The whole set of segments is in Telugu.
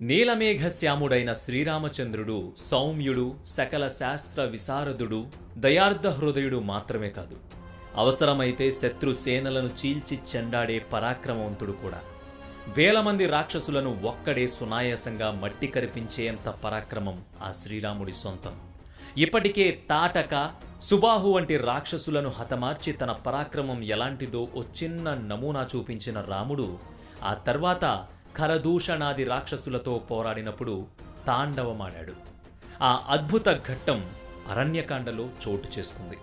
నీలమేఘశ్యాముడైన శ్రీరామచంద్రుడు సౌమ్యుడు సకల శాస్త్ర విశారదుడు దయార్ధ హృదయుడు మాత్రమే కాదు. అవసరమైతే శత్రు సేనలను చీల్చి చెండాడే పరాక్రమవంతుడు కూడా. వేల మంది రాక్షసులను ఒక్కడే సునాయాసంగా మట్టి కరిపించేంత పరాక్రమం ఆ శ్రీరాముడి సొంతం. ఇప్పటికే తాటక సుబాహు వంటి రాక్షసులను హతమార్చి తన పరాక్రమం ఎలాంటిదో ఓ చిన్న నమూనా చూపించిన రాముడు ఆ తర్వాత ఖరదూషణాది రాక్షసులతో పోరాడినప్పుడు తాండవమాడాడు. ఆ అద్భుత ఘట్టం అరణ్యకాండలో చోటు చేసుకుంది.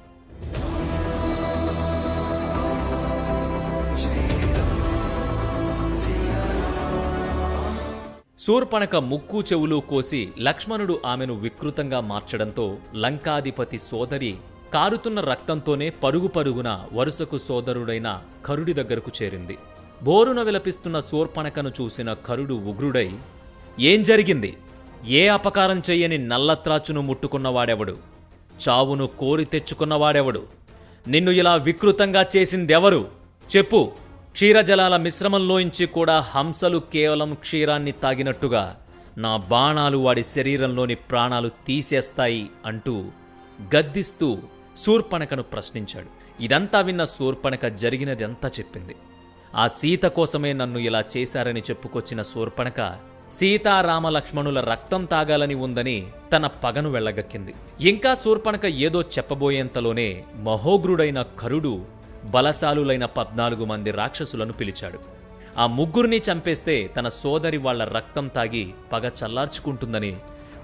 శూర్పణక ముక్కు చెవులు కోసి లక్ష్మణుడు ఆమెను వికృతంగా మార్చడంతో లంకాధిపతి సోదరి కారుతున్న రక్తంతోనే పరుగు పరుగున వరుసకు సోదరుడైన కరుడి దగ్గరకు చేరింది. బోరున విలపిస్తున్న శూర్పణకను చూసిన కరుడు ఉగ్రుడై ఏం జరిగింది? ఏ అపకారం చెయ్యని నల్లత్రాచును ముట్టుకున్నవాడెవడు? చావును కోరి తెచ్చుకున్నవాడెవడు? నిన్ను ఇలా వికృతంగా చేసిందెవరు? చెప్పు. క్షీరజలాల మిశ్రమంలోంచి కూడా హంసలు కేవలం క్షీరాన్ని తాగినట్టుగా నా బాణాలు వాడి శరీరంలోని ప్రాణాలు తీసేస్తాయి అంటూ గద్దిస్తూ శూర్పణకను ప్రశ్నించాడు. ఇదంతా విన్న శూర్పణక జరిగినదంతా చెప్పింది? ఆ సీత కోసమే నన్ను ఇలా చేశారని చెప్పుకొచ్చిన శూర్పణక సీతారామ లక్ష్మణుల రక్తం తాగాలని ఉందని తన పగను వెళ్ళగక్కింది. ఇంకా శూర్పణక ఏదో చెప్పబోయేంతలోనే మహోగ్రుడైన కరుడు బలశాలులైన పద్నాలుగు మంది రాక్షసులను పిలిచాడు. ఆ ముగ్గురిని చంపేస్తే తన సోదరి వాళ్ళ రక్తం తాగి పగ చల్లార్చుకుంటుందని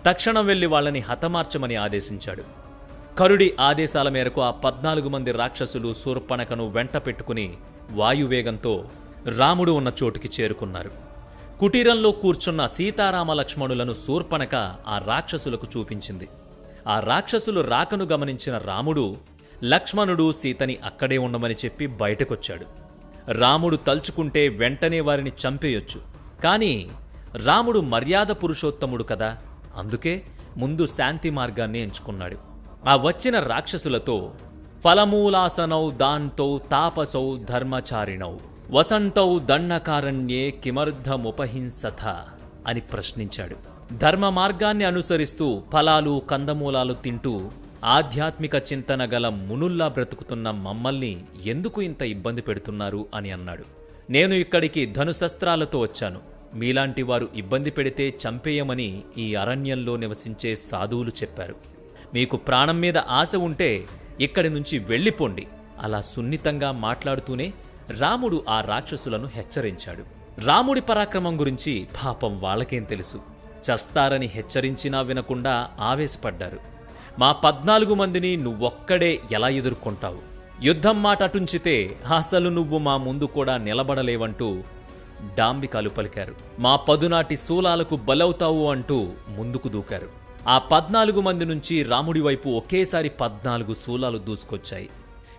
తక్షణం వెళ్ళి వాళ్ళని హతమార్చమని ఆదేశించాడు. కరుడి ఆదేశాల మేరకు ఆ పద్నాలుగు మంది రాక్షసులు శూర్పణకను వెంట పెట్టుకుని వాయువేగంతో రాముడు ఉన్న చోటుకి చేరుకున్నారు. కుటీరంలో కూర్చున్న సీతారామ లక్ష్మణులను శూర్పణక ఆ రాక్షసులకు చూపించింది. ఆ రాక్షసులు రాకను గమనించిన రాముడు లక్ష్మణుడు సీతని అక్కడే ఉండమని చెప్పి బయటకొచ్చాడు. రాముడు తలుచుకుంటే వెంటనే వారిని చంపేయొచ్చు. కానీ రాముడు మర్యాద పురుషోత్తముడు కదా అందుకే ముందు శాంతి మార్గాన్ని ఎంచుకున్నాడు. ఆ వచ్చిన రాక్షసులతో ఫలమూలాసనౌ దాంతో తాపసౌ ధర్మచారిణౌ వసంతౌ దండకారణ్యే కిమర్థముపహింసత అని ప్రశ్నించాడు. ధర్మ మార్గాన్ని అనుసరిస్తూ ఫలాలు కందమూలాలు తింటూ ఆధ్యాత్మిక చింతన గల మునుల్లా బ్రతుకుతున్న మమ్మల్ని ఎందుకు ఇంత ఇబ్బంది పెడుతున్నారు అని అన్నాడు. నేను ఇక్కడికి ధనుశస్త్రాలతో వచ్చాను. మీలాంటి వారు ఇబ్బంది పెడితే చంపేయమని ఈ అరణ్యంలో నివసించే సాధువులు చెప్పారు. మీకు ప్రాణం మీద ఆశ ఉంటే ఇక్కడి నుంచి వెళ్ళిపోండి. అలా సున్నితంగా మాట్లాడుతూనే రాముడు ఆ రాక్షసులను హెచ్చరించాడు. రాముడి పరాక్రమం గురించి పాపం వాళ్ళకేం తెలుసు. చస్తారని హెచ్చరించినా వినకుండా ఆవేశపడ్డారు. మా పద్నాలుగు మందిని నువ్వొక్కడే ఎలా ఎదుర్కొంటావు? యుద్ధం మాట అటుంచితే అసలు నువ్వు మా ముందు కూడా నిలబడలేవంటూ డాంబికాలు పలికారు. మా పదునాటి శూలాలకు బలవుతావు అంటూ ముందుకు దూకారు. ఆ పద్నాలుగు మంది నుంచి రాముడి వైపు ఒకేసారి పద్నాలుగు శూలాలు దూసుకొచ్చాయి.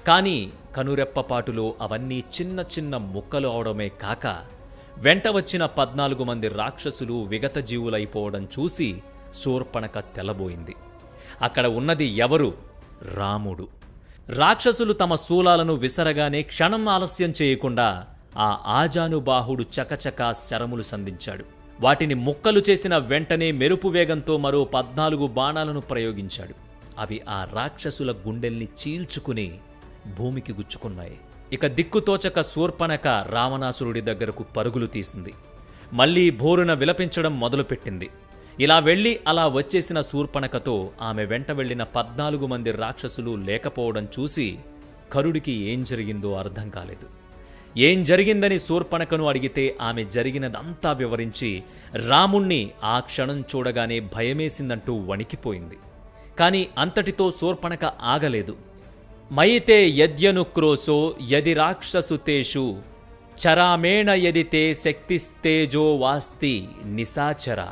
కానీ కనురెప్పపాటులో అవన్నీ చిన్న చిన్న ముక్కలు అవడమే కాక వెంట వచ్చిన పద్నాలుగు మంది రాక్షసులు విగత జీవులైపోవడం చూసి శూర్పణక తెల్లబోయింది. అక్కడ ఉన్నది ఎవరు? రాముడు. రాక్షసులు తమ శూలాలను విసరగానే క్షణం ఆలస్యం చేయకుండా ఆ ఆజానుబాహుడు చకచకా శరములు సంధించాడు. వాటిని ముక్కలు చేసిన వెంటనే మెరుపు వేగంతో మరో పద్నాలుగు బాణాలను ప్రయోగించాడు. అవి ఆ రాక్షసుల గుండెల్ని చీల్చుకుని భూమికి గుచ్చుకున్నాయి. ఇక దిక్కుతోచక శూర్పణక రావణాసురుడి దగ్గరకు పరుగులు తీసింది. మళ్ళీ భోరున విలపించడం మొదలుపెట్టింది. ఇలా వెళ్ళి అలా వచ్చేసిన శూర్పణకతో ఆమె వెంట వెళ్ళిన పద్నాలుగు మంది రాక్షసులు లేకపోవడం చూసి కరుడికి ఏం జరిగిందో అర్థం కాలేదు. ఏం జరిగిందని శూర్పణకను అడిగితే ఆమె జరిగినదంతా వివరించి రాముణ్ణి ఆ క్షణం చూడగానే భయమేసిందంటూ వణికిపోయింది. కానీ అంతటితో శూర్పణక ఆగలేదు. మయితే యద్యనుక్రోశో యది రాక్షసుతేషు చరామేణ యదితే శక్తిస్తేజో వాస్తి నిశాచర.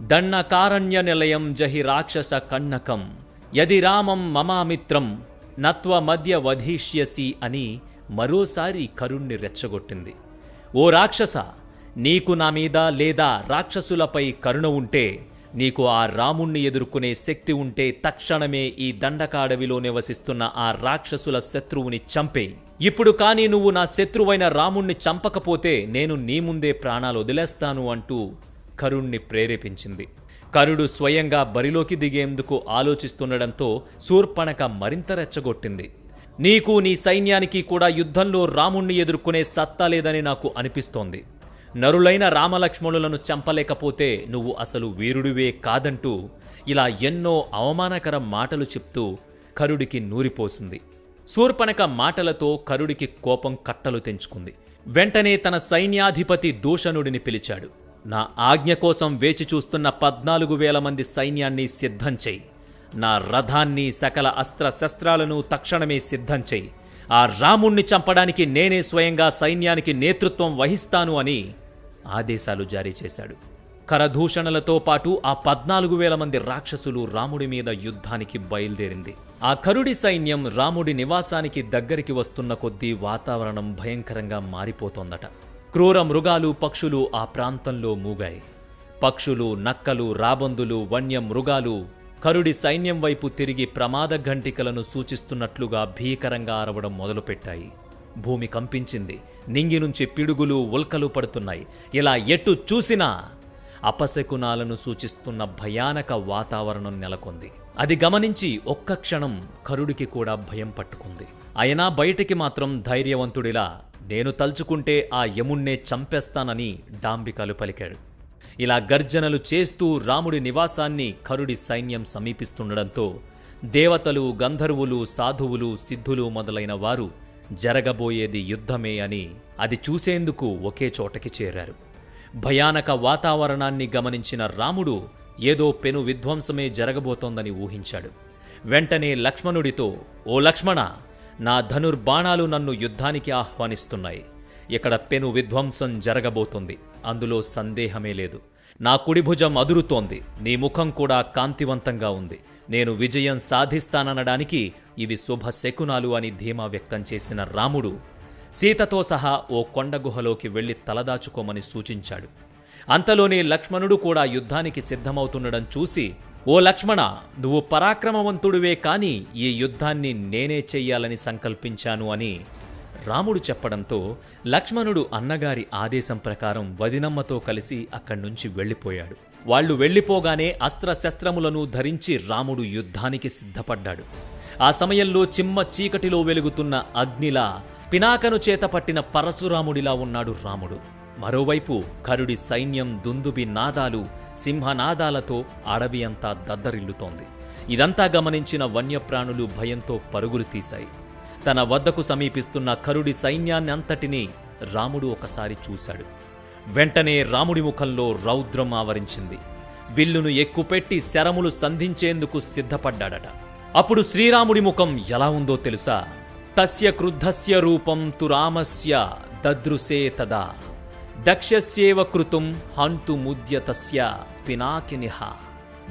దండకారణ్య నిలయం జహి రాక్షస కన్నకం యది రామం మమామిత్రం నత్వ మధ్య వధీష్యసి అని మరోసారి కరుణ్ణి రెచ్చగొట్టింది. ఓ రాక్షస నీకు నా మీద లేదా రాక్షసులపై కరుణ ఉంటే నీకు ఆ రాముణ్ణి ఎదుర్కొనే శక్తి ఉంటే తక్షణమే ఈ దండకాడవిలో నివసిస్తున్న ఆ రాక్షసుల శత్రువుని చంపే ఇప్పుడు కానీ నువ్వు నా శత్రువైన రాముణ్ణి చంపకపోతే నేను నీ ముందే ప్రాణాలు వదిలేస్తాను అంటూ కరుణ్ణి ప్రేరేపించింది. కరుడు స్వయంగా బరిలోకి దిగేందుకు ఆలోచిస్తుండడంతో శూర్పణక మరింత రెచ్చగొట్టింది. నీకు నీ సైన్యానికి కూడా యుద్ధంలో రాముణ్ణి ఎదుర్కొనే సత్తా లేదని నాకు అనిపిస్తోంది. నరులైన రామలక్ష్మణులను చంపలేకపోతే నువ్వు అసలు వీరుడివే కాదంటూ ఇలా ఎన్నో అవమానకర మాటలు చెప్తూ కరుడికి నూరిపోసింది. శూర్పణక మాటలతో కరుడికి కోపం కట్టలు తెంచుకుంది. వెంటనే తన సైన్యాధిపతి దూషణుడిని పిలిచాడు. నా ఆజ్ఞ కోసం వేచి చూస్తున్న పద్నాలుగు వేల మంది సైన్యాన్ని సిద్ధం చెయ్యి నా రథాన్ని సకల అస్త్ర శస్త్రాలను తక్షణమే సిద్ధం చేయి. ఆ రాముణ్ణి చంపడానికి నేనే స్వయంగా సైన్యానికి నేతృత్వం వహిస్తాను అని ఆదేశాలు జారీ చేశాడు. కరదూషణలతో పాటు ఆ పద్నాలుగు వేల మంది రాక్షసులు రాముడి మీద యుద్ధానికి బయలుదేరింది. ఆ కరుడి సైన్యం రాముడి నివాసానికి దగ్గరికి వస్తున్న కొద్దీ వాతావరణం భయంకరంగా మారిపోతోందట. క్రూర మృగాలు పక్షులు ఆ ప్రాంతంలో మూగాయి. పక్షులు నక్కలు రాబందులు వన్య మృగాలు కరుడి సైన్యం వైపు తిరిగి ప్రమాద ఘంటికలను సూచిస్తున్నట్లుగా భీకరంగా అరవడం మొదలుపెట్టాయి. భూమి కంపించింది. నింగి నుంచి పిడుగులు ఉల్కలు పడుతున్నాయి. ఇలా ఎటు చూసినా అపశకునాలను సూచిస్తున్న భయానక వాతావరణం నెలకొంది. అది గమనించి ఒక్క క్షణం కరుడికి కూడా భయం పట్టుకుంది. అయినా బయటికి మాత్రం ధైర్యవంతుడిలా నేను తలుచుకుంటే ఆ యముణ్ణే చంపేస్తానని డాంబికలు పలికాడు. ఇలా గర్జనలు చేస్తూ రాముడి నివాసాన్ని కరుడి సైన్యం సమీపిస్తుండడంతో దేవతలు గంధర్వులు సాధువులు సిద్ధులు మొదలైన వారు జరగబోయేది యుద్ధమే అని అది చూసేందుకు ఒకే చోటకి చేరారు. భయానక వాతావరణాన్ని గమనించిన రాముడు ఏదో పెను విధ్వంసమే జరగబోతోందని ఊహించాడు. వెంటనే లక్ష్మణుడితో ఓ లక్ష్మణ నా ధనుర్బాణాలు నన్ను యుద్ధానికి ఆహ్వానిస్తున్నాయి. ఇక్కడ పెను విధ్వంసం జరగబోతుంది. అందులో సందేహమే లేదు. నా కుడి భుజం అదురుతోంది. నీ ముఖం కూడా కాంతివంతంగా ఉంది. నేను విజయం సాధిస్తాననడానికి ఇవి శుభ శకునాలు అని ధీమా వ్యక్తం చేసిన రాముడు సీతతో సహా ఓ కొండ గుహలోకి వెళ్ళి తలదాచుకోమని సూచించాడు. అంతలోనే లక్ష్మణుడు కూడా యుద్ధానికి సిద్ధమవుతుండడం చూసి ఓ లక్ష్మణ నువ్వు పరాక్రమవంతుడివే కాని ఈ యుద్ధాన్ని నేనే చెయ్యాలని సంకల్పించాను అని రాముడు చెప్పడంతో లక్ష్మణుడు అన్నగారి ఆదేశం ప్రకారం వదినమ్మతో కలిసి అక్కడి నుంచి వెళ్ళిపోయాడు. వాళ్ళు వెళ్ళిపోగానే అస్త్రశస్త్రములను ధరించి రాముడు యుద్ధానికి సిద్ధపడ్డాడు. ఆ సమయంలో చిమ్మ చీకటిలో వెలుగుతున్న అగ్నిలా పినాకను చేతపట్టిన పరశురాముడిలా ఉన్నాడు రాముడు. మరోవైపు కరుడి సైన్యం దుందుబి నాదాలు సింహనాదాలతో అడవి అంతా దద్దరిల్లుతోంది. ఇదంతా గమనించిన వన్యప్రాణులు భయంతో పరుగులు తీశాయి. తన వద్దకు సమీపిస్తున్న కరుడి సైన్యాన్ని అంతటినీ రాముడు ఒకసారి చూశాడు. వెంటనే రాముడి ముఖంలో రౌద్రం ఆవరించింది. విల్లును ఎక్కుపెట్టి శరములు సంధించేందుకు సిద్ధపడ్డాడట. అప్పుడు శ్రీరాముడి ముఖం ఎలా ఉందో తెలుసా? తస్య క్రుద్ధస్య రూపం తు రామస్య దదృశే తదా. దక్షస్యేవ కృతుం హంతు ముద్యతస్య పినాకినిహ.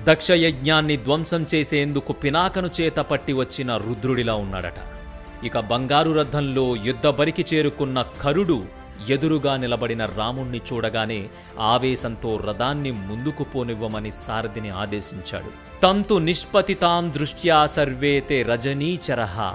దక్షయజ్ఞాన్ని ధ్వంసం చేసేందుకు పినాకను చేత పట్టి వచ్చిన రుద్రుడిలా ఉన్నాడట. ఇక బంగారు రథంలో యుద్ధ బరికి చేరుకున్న కరుడు ఎదురుగా నిలబడిన రాముణ్ణి చూడగానే ఆవేశంతో రథాన్ని ముందుకు పోనివ్వమని సారథిని ఆదేశించాడు. తంతు నిష్పతితాం దృష్ట్యా సర్వేతే రజనీచరః.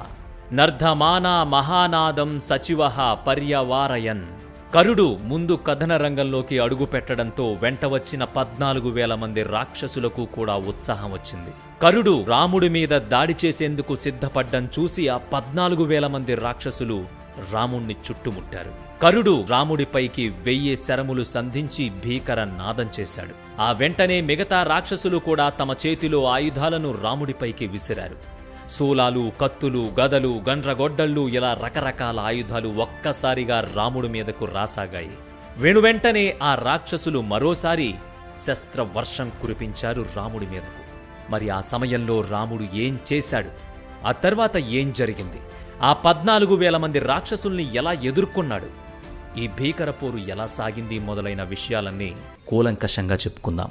నర్ధమానా మహానాదం సచివ పర్యవారయన్. కరుడు ముందు కథన రంగంలోకి అడుగు పెట్టడంతో వెంట వచ్చిన పద్నాలుగు వేల మంది రాక్షసులకు కూడా ఉత్సాహం వచ్చింది. కరుడు రాముడి మీద దాడి చేసేందుకు సిద్ధపడ్డం చూసి ఆ పద్నాలుగు వేల మంది రాక్షసులు రాముణ్ణి చుట్టుముట్టారు. కరుడు రాముడిపైకి వెయ్యి శరములు సంధించి భీకర నాదం చేశాడు. ఆ వెంటనే మిగతా రాక్షసులు కూడా తమ చేతిలో ఆయుధాలను రాముడిపైకి విసిరారు. శూలాలు కత్తులు గదలు గండ్రగొడ్డళ్ళు ఇలా రకరకాల ఆయుధాలు ఒక్కసారిగా రాముడి మీదకు రాసాగాయి. వెనువెంటనే ఆ రాక్షసులు మరోసారి శస్త్రవర్షం కురిపించారు రాముడి మీదకు. మరి ఆ సమయంలో రాముడు ఏం చేశాడు? ఆ తర్వాత ఏం జరిగింది? ఆ పద్నాలుగు వేల మంది రాక్షసుల్ని ఎలా ఎదుర్కొన్నాడు? ఈ భీకర పోరు ఎలా సాగింది మొదలైన విషయాలన్నీ కూలంకషంగా చెప్పుకుందాం.